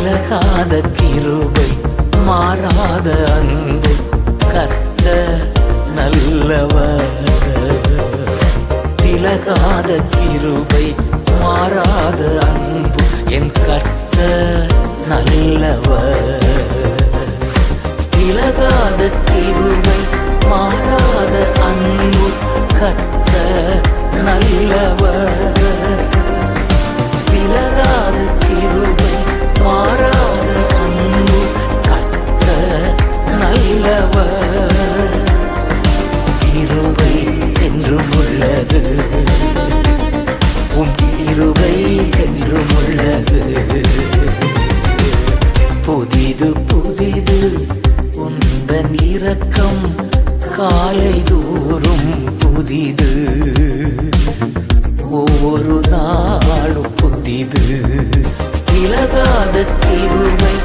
விலகாத கிருபை மாறாத அன்பு கத்த நல்லவர். விலகாத கிருபை மாறாத அன்பு என் கத்த நல்லவர். விலகாத கிருபை மாறாத அன்பு கத்த நல்ல நல்லவர் கிருபை என்றும் உள்ளது உன் கிருபை என்றும் உள்ளது புதிது புதிது உந்தன் இரக்கம் காலை தோறும் புதிது. ஒவ்வொரு நாளும் புதிது. விலகாத தீர்வை